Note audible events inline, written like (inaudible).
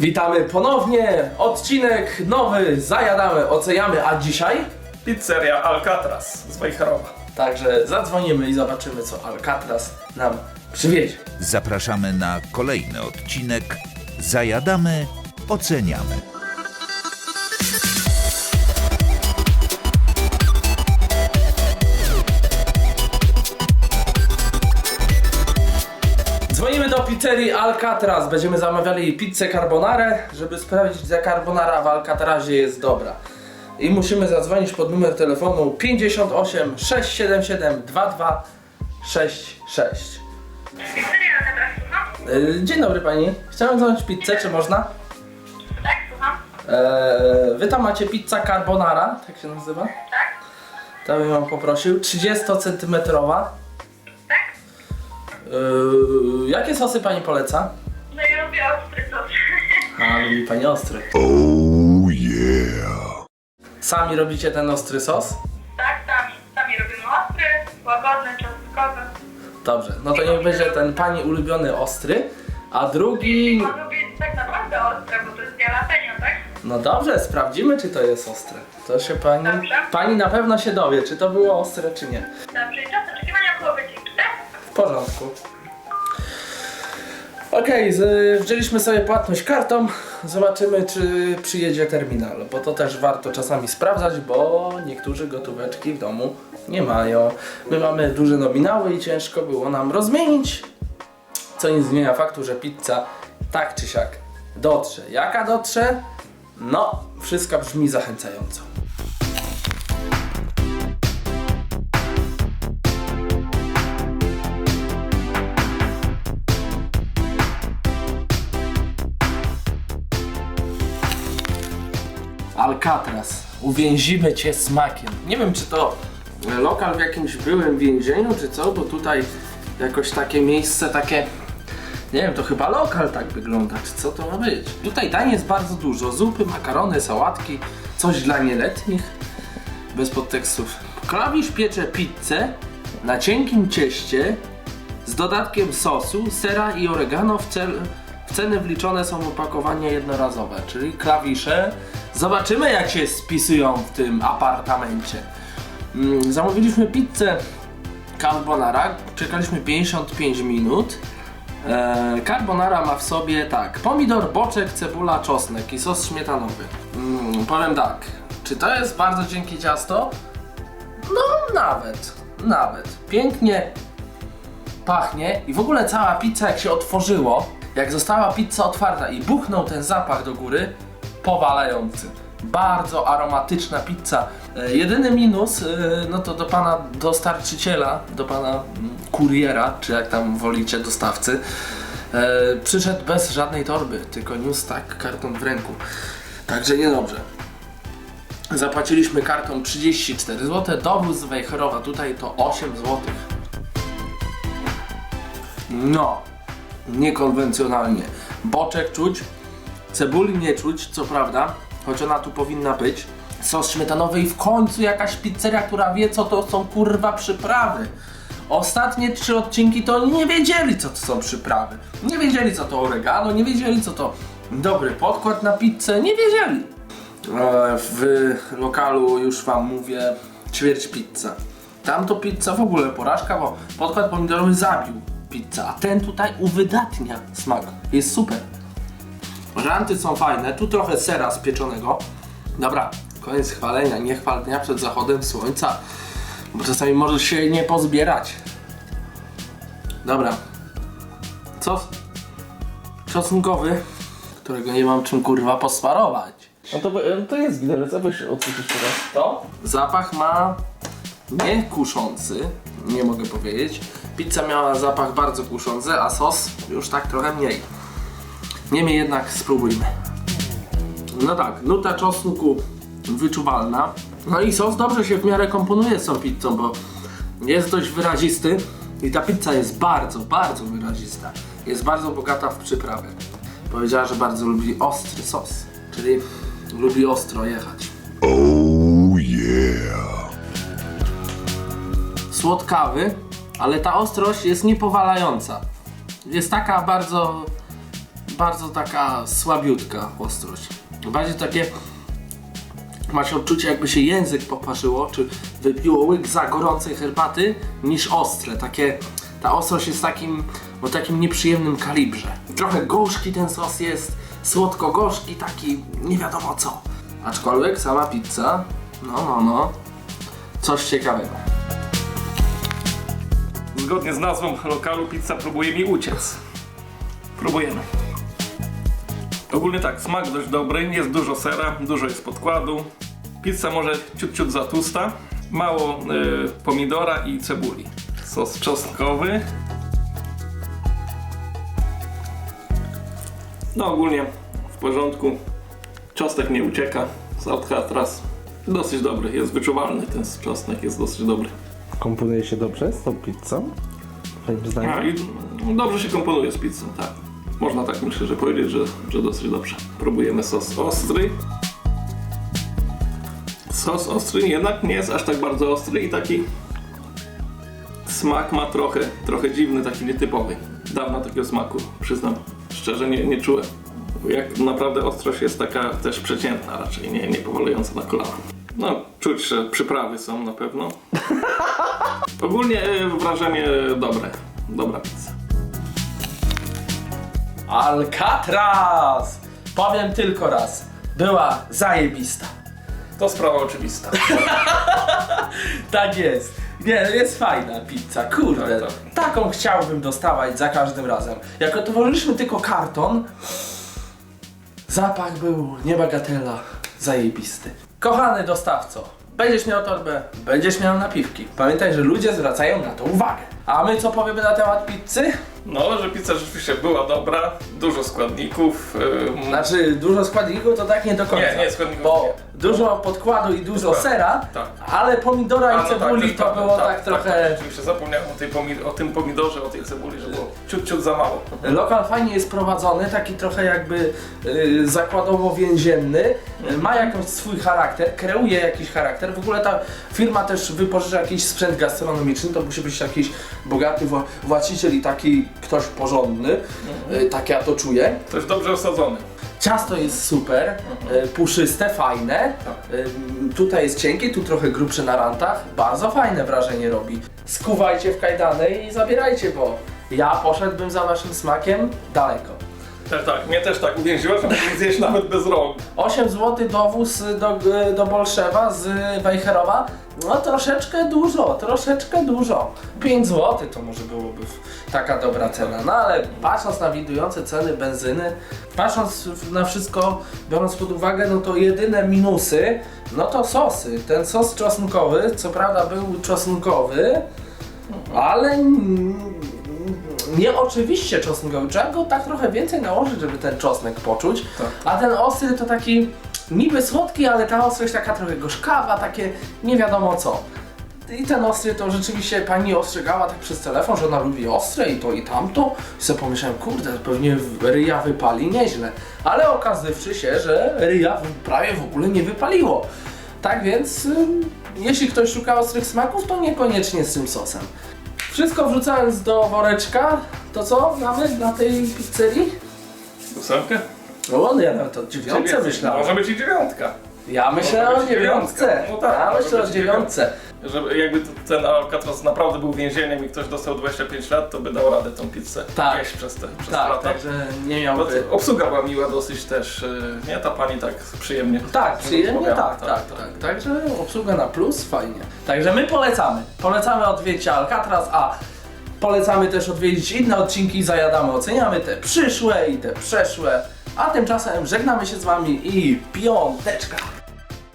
Witamy ponownie, odcinek nowy, zajadamy, oceniamy, a dzisiaj? Pizzeria Alcatraz z Wejherowa. Także zadzwonimy i zobaczymy co Alcatraz nam przywiezie. Zapraszamy na kolejny odcinek. Zajadamy, oceniamy. Pizzerii Alcatraz, będziemy zamawiali pizzę carbonara, żeby sprawdzić, że carbonara w Alcatrazie jest dobra. I musimy zadzwonić pod numer telefonu 58 677 2266. Pizzeria Alcatraz, słucham? Dzień dobry pani, chciałem zamówić pizzę, czy można? Tak, słucham? Eee, wy tam macie pizza carbonara, tak się nazywa? Tak? To bym ją poprosił. 30 cm. Eee, jakie sosy pani poleca? No ja lubię ostry sos. A, lubi pani ostry. Oh yeah! Sami robicie ten ostry sos? tak, sami, sami robimy ostry, łagodny, czosnkowy. Dobrze, no to niech będzie ten pani ulubiony ostry, a drugi... On lubi tak naprawdę ostre, bo to jest jalapeno, tak? No dobrze, sprawdzimy czy to jest ostre. To się pani... Dobrze. Pani na pewno się dowie, czy to było ostre, czy nie. Porządku. Okej, z- wzięliśmy sobie płatność kartą. Zobaczymy, czy przyjedzie terminal, bo to też warto czasami sprawdzać, bo niektórzy gotóweczki w domu nie mają. My mamy duże nominały i ciężko było nam rozmienić. Co nie zmienia faktu, że pizza tak czy siak dotrze. Jaka dotrze? No, wszystko brzmi zachęcająco. Alcatraz. Uwięzimy cię smakiem. Nie wiem, czy to e, lokal w jakimś byłym więzieniu, czy co, bo tutaj jakoś takie miejsce, takie. Nie wiem, to chyba lokal tak wygląda, czy co to ma być? Tutaj dań jest bardzo dużo. Zupy, makarony, sałatki, coś dla nieletnich, bez podtekstów. Klawisz piecze pizzę na cienkim cieście z dodatkiem sosu, sera i oregano w, cel, w ceny wliczone są opakowania jednorazowe, czyli klawisze. Zobaczymy jak się spisują w tym apartamencie. Mm, zamówiliśmy pizzę carbonara, czekaliśmy 55 minut. E, carbonara ma w sobie tak, pomidor, boczek, cebula, czosnek i sos śmietanowy. Mm, powiem tak, czy to jest bardzo cienkie ciasto? No nawet, nawet. Pięknie pachnie i w ogóle cała pizza jak się otworzyło, jak została pizza otwarta i buchnął ten zapach do góry, powalający. Bardzo aromatyczna pizza. E, jedyny minus, e, no to do pana dostarczyciela, do pana mm, kuriera, czy jak tam wolicie, dostawcy, e, przyszedł bez żadnej torby, tylko niósł tak karton w ręku. Także niedobrze. Zapłaciliśmy kartą 34 zł, dowóz z Wejherowa tutaj to 8 zł. No, niekonwencjonalnie. Boczek czuć, cebuli nie czuć, co prawda, choć ona tu powinna być. Sos śmietanowy i w końcu jakaś pizzeria, która wie, co to są kurwa przyprawy. Ostatnie trzy odcinki to nie wiedzieli, co to są przyprawy. Nie wiedzieli, co to oregano, nie wiedzieli, co to dobry podkład na pizzę, nie wiedzieli. E, W lokalu już wam mówię, ćwierć pizza. Tam to pizza w ogóle porażka, bo podkład pomidorowy zabił pizzę, a ten tutaj uwydatnia smak. Jest super. Żanty są fajne, tu trochę sera spieczonego. Dobra, koniec chwalenia, nie chwal dnia przed zachodem słońca, bo czasami możesz się nie pozbierać. Dobra. Sos czosnkowy, którego nie mam czym kurwa posmarować. No to, to jest widelec, weź odsłuchać teraz. To? Zapach ma nie kuszący, nie mogę powiedzieć. Pizza miała zapach bardzo kuszący, a sos już tak trochę mniej. Niemniej jednak spróbujmy. No tak, nuta czosnku wyczuwalna. No i sos dobrze się w miarę komponuje z tą pizzą, bo jest dość wyrazisty i ta pizza jest bardzo, bardzo wyrazista. Jest bardzo bogata w przyprawy. Powiedziała, że bardzo lubi ostry sos, czyli lubi ostro jechać. Oh yeah! Słodkawy, ale ta ostrość jest niepowalająca. Jest taka bardzo bardzo taka słabiutka ostrość. Bardziej takie macie odczucie jakby się język poparzyło, czy wypiło łyk za gorącej herbaty, niż ostre. Takie, ta ostrość jest takim, o takim nieprzyjemnym kalibrze. Trochę gorzki ten sos jest, słodko-gorzki, taki nie wiadomo co. Aczkolwiek sama pizza, no no no, coś ciekawego. Zgodnie z nazwą lokalu pizza próbuje mi uciec. Próbujemy. Ogólnie tak, smak dość dobry, jest dużo sera, dużo jest podkładu. Pizza może ciut ciut za tłusta. Mało y, pomidora i cebuli. Sos czosnkowy. No ogólnie w porządku. Czosnek nie ucieka z Alcatraz. Dosyć dobry, jest wyczuwalny ten czosnek, jest dosyć dobry. Komponuje się dobrze z tą pizzą? Twoim zdaniem? i dobrze się komponuje z pizzą, tak. Można tak myślę, że powiedzieć, że, że dosyć dobrze. Próbujemy sos ostry. Sos ostry jednak nie jest aż tak bardzo ostry i taki smak ma trochę, trochę dziwny, taki nietypowy. Dawno takiego smaku, przyznam, szczerze nie, nie czułem. Jak naprawdę ostrość jest taka też przeciętna raczej, nie, nie na kolana. No, czuć, że przyprawy są na pewno. (laughs) Ogólnie e, wrażenie dobre. Dobra pizza. Alcatraz! Powiem tylko raz, była zajebista. To sprawa oczywista. (laughs) Tak jest. Nie, jest fajna pizza, kurde. Tak, Taką chciałbym dostawać za każdym razem. Jak otworzyliśmy tylko karton, zapach był niebagatela, zajebisty. Kochany dostawco, będziesz miał torbę, będziesz miał napiwki. Pamiętaj, że ludzie zwracają na to uwagę. A my co powiemy na temat pizzy? No, że pizza rzeczywiście była dobra, dużo składników. ym, Znaczy, dużo składników to tak nie do końca. Nie, nie, składników Bo nie. dużo podkładu i dużo prawda. sera, Tak. ale pomidora i no cebuli też to było tak, trochę... Tak, rzeczywiście zapomniałem o, tej pomi- o tym pomidorze, o tej cebuli, że było ciut, ciut za mało. Lokal fajnie jest prowadzony, taki trochę jakby y, zakładowo-więzienny, y, ma jakiś swój charakter, kreuje jakiś charakter. W ogóle ta firma też wypożycza jakiś sprzęt gastronomiczny, to musi być jakiś bogaty wła- właściciel i taki ktoś porządny, y, tak ja to czuję. To jest dobrze osadzony. Ciasto jest super, y, puszyste, fajne. Y, tutaj jest cienkie, tu trochę grubsze na rantach. Bardzo fajne wrażenie robi. Skuwajcie w kajdany i zabierajcie, bo ja poszedłbym za waszym smakiem daleko. Też tak, mnie też tak uwięziła, że mogę zjeść nawet bez rąk. 8 zł dowóz do, do Bolszewa z Wejherowa, no troszeczkę dużo, troszeczkę dużo. 5 zł to może byłoby taka dobra cena, no ale patrząc na widujące ceny benzyny, patrząc na wszystko, biorąc pod uwagę, no to jedyne minusy, no to sosy. Ten sos czosnkowy, co prawda był czosnkowy, ale nie oczywiście czosnkowy. Trzeba go tak trochę więcej nałożyć, żeby ten czosnek poczuć. A ten ostry to taki niby słodki, ale ta ostrość taka trochę gorzkawa, takie nie wiadomo co. I ten ostry to rzeczywiście pani ostrzegała tak przez telefon, że ona lubi ostre i to i tamto. I sobie pomyślałem, kurde, pewnie ryja wypali nieźle. Ale okazywszy się, że ryja prawie w ogóle nie wypaliło. Tak więc, jeśli ktoś szuka ostrych smaków, to niekoniecznie z tym sosem. Wszystko wrzucając do woreczka, to co mamy na tej pizzerii? Ósemkę? No, ja nawet o dziewiątce myślałem. Może być i dziewiątka. Ja myślę Może o być dziewiątce. dziewiątka. No tak, Ja może myślę o być dziewiątce. Żeby jakby ten Alcatraz naprawdę był więzieniem i ktoś dostał 25 lat, to by dał radę tą pizzę Tak. jeść przez te przez Tak, lata. także nie miałby... to Obsługa była miła dosyć też, y, nie? Ta pani tak przyjemnie. Tak, przyjemnie, rozmawiała. tak, tak, tak. Także obsługa na plus, fajnie. Także my polecamy. Polecamy odwiedzić Alcatraz, a polecamy też odwiedzić inne odcinki, zajadamy, oceniamy te przyszłe i te przeszłe. A tymczasem żegnamy się z wami i piąteczka.